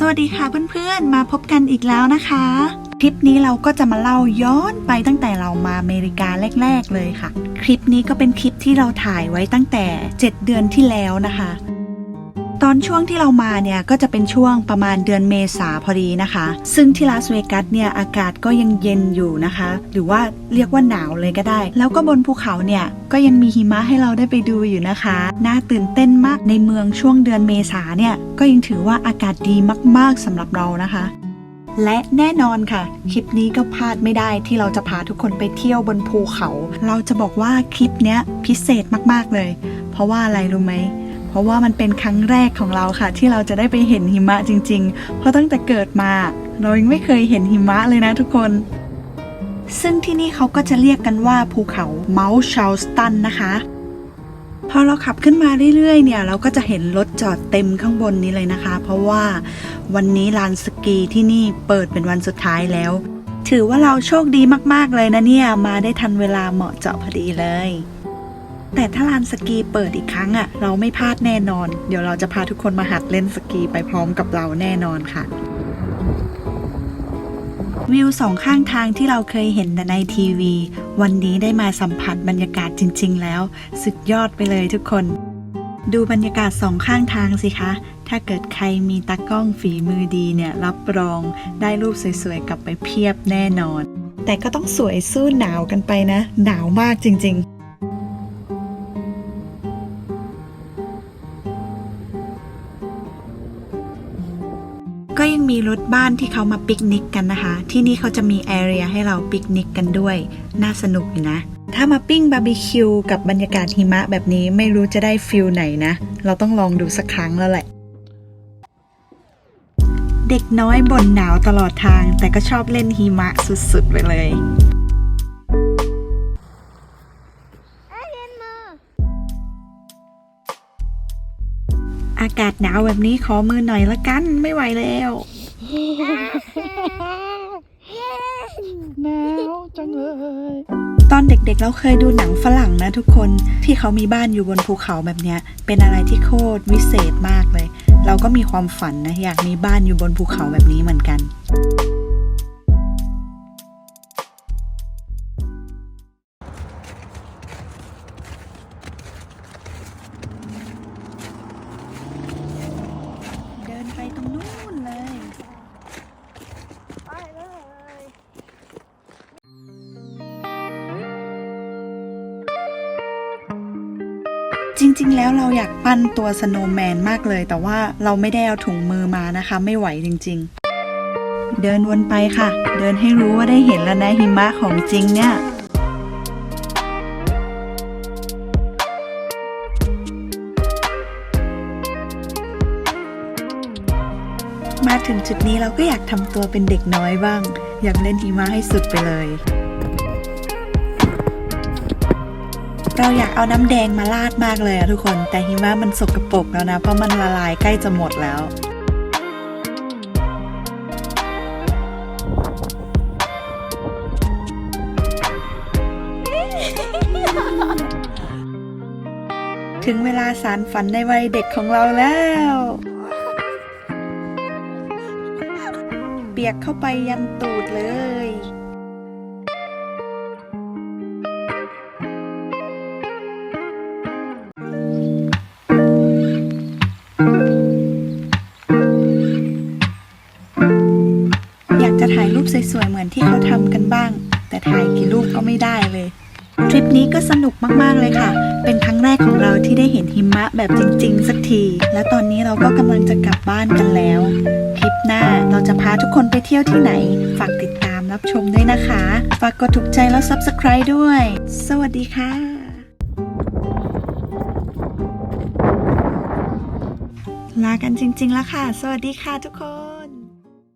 สวัสดีค่ะเพื่อนๆ มาพบกันอีกแล้วนะคะ คลิปนี้เราก็จะมาเล่าย้อนไปตั้งแต่เรามาอเมริกาแรก ๆ เลยค่ะ คลิปนี้ก็เป็นคลิปที่เราถ่ายไว้ตั้งแต่ 7 เดือนที่แล้วนะคะ ตอนช่วงที่เรามาเนี่ยก็จะเป็นช่วงประมาณเดือนเมษาพอดีนะคะ ซึ่งที่ลาสเวกัสเนี่ยอากาศก็ยังเย็นอยู่นะคะ หรือว่าเรียกว่าหนาวเลยก็ได้ แล้วก็บนภูเขาเนี่ยก็ยังมีหิมะให้เราได้ไปดูอยู่นะคะ น่าตื่นเต้นมากในเมืองช่วงเดือนเมษาเนี่ยก็ยังถือว่าอากาศดีมาก ๆสำหรับเรานะคะและแน่นอนค่ะ คลิปนี้ก็พลาดไม่ได้ที่เราจะพาทุกคนไปเที่ยวบนภูเขา เราจะบอกว่าคลิปเนี้ยพิเศษมากๆเลย เพราะว่าอะไรรู้ไหม ราะว่ามันเป็นครั้งแรกของเราค่ะ ที่เราจะได้ไปเห็นหิมะจริง ๆ เพราะตั้งแต่เกิดมา เรายังไม่เคยเห็นหิมะเลยนะทุกคน ซึ่งที่นี่เขาก็จะเรียกกันว่าภูเขาเมาส์ชาลสตันนะคะพอเราขับขึ้นมาเรื่อยๆ เนี่ย เราก็จะเห็นรถจอดเต็มข้างบนนี้เลยนะคะ เพราะว่าวันนี้ลานสกีที่นี่เปิดเป็นวันสุดท้ายแล้ว ถือว่าเราโชคดีมากๆเลยนะเนี่ย มาได้ทันเวลาเหมาะเจาะพอดีเลย แต่ถ้าลานสกีเปิดอีกครั้งอะ่ะ เราไม่พลาดแน่นอน เดี๋ยวเราจะพาทุกคนมาหัดเล่นสกีไปพร้อมกับเราแน่นอนค่ะ วิวสองข้างทางที่เราเคยเห็นแต่ในทีวี วันนี้ได้มาสัมผัสบรรยากาศจริง ๆ แล้ว สุดยอดไปเลยทุกคน ดูบรรยากาศสองข้างทางสิคะ ถ้าเกิดใครมีตากล้องฝีมือดีเนี่ย รับรองได้รูปสวยๆกลับไปเพียบแน่นอน แต่ก็ต้องสวยสู้หนาวกันไปนะ หนาวมากจริง ๆ มีรถบ้านที่เขามาปิกนิกกันนะคะ ที่นี่เขาจะมีแอเรียให้เราปิกนิกกันด้วย น่าสนุกอยู่นะ ถ้ามาปิ้งบาร์บีคิวกับบรรยากาศหิมะแบบนี้ไม่รู้จะได้ฟิลไหนนะ เราต้องลองดูสักครั้งแล้วแหละ เด็กน้อยบ่นหนาวตลอดทาง แต่ก็ชอบเล่นหิมะสุดๆไปเลยอากาศหนาวแบบนี้ขอมือหน่อยละกันไม่ไหวแล้ว หนาวจังเลย ตอนเด็กๆเราเคยดูหนังฝรั่งนะทุกคนที่เขามีบ้านอยู่บนภูเขาแบบเนี้ย เป็นอะไรที่โคตรวิเศษมากเลย เราก็มีความฝันนะ อยากมีบ้านอยู่บนภูเขาแบบนี้เหมือนกัน จริงๆ แล้วเราอยากปั้นตัวสโนว์แมนมากเลย แต่ว่าเราไม่ได้เอาถุงมือมานะคะ ไม่ไหวจริง ๆ เดินวนไปค่ะ เดินให้รู้ว่าได้เห็นแล้วนะหิมะของจริงเนี่ยมาถึงจุดนี้เราก็อยากทำตัวเป็นเด็กน้อยบ้าง อยากเล่นหิมะให้สุดไปเลย เราอยากเอาน้ำแดงมาราดมากเลยอะทุกคน แต่หิมะมันสกปรกแล้วนะ เพราะมันละลายใกล้จะหมดแล้ว ถึงเวลาสารฝันในวัยเด็กของเราแล้ว เปียกเข้าไปยันตูดเลยำกันบ้าง แต่ถ่ายกี่รูปก็ไม่ได้เลย ทริปนี้ก็สนุกมากๆเลยค่ะ เป็นครั้งแรกของเราที่ได้เห็นหิมะแบบจริง ๆ สักที และตอนนี้เราก็กำลังจะกลับบ้านกันแล้ว คลิปหน้าเราจะพาทุกคนไปเที่ยวที่ไหน ฝากติดตามรับชมด้วยนะคะ ฝากกดถูกใจแล้ว Subscribe ด้วย สวัสดีค่ะลากันจริงๆแล้วค่ะ สวัสดีค่ะทุกคน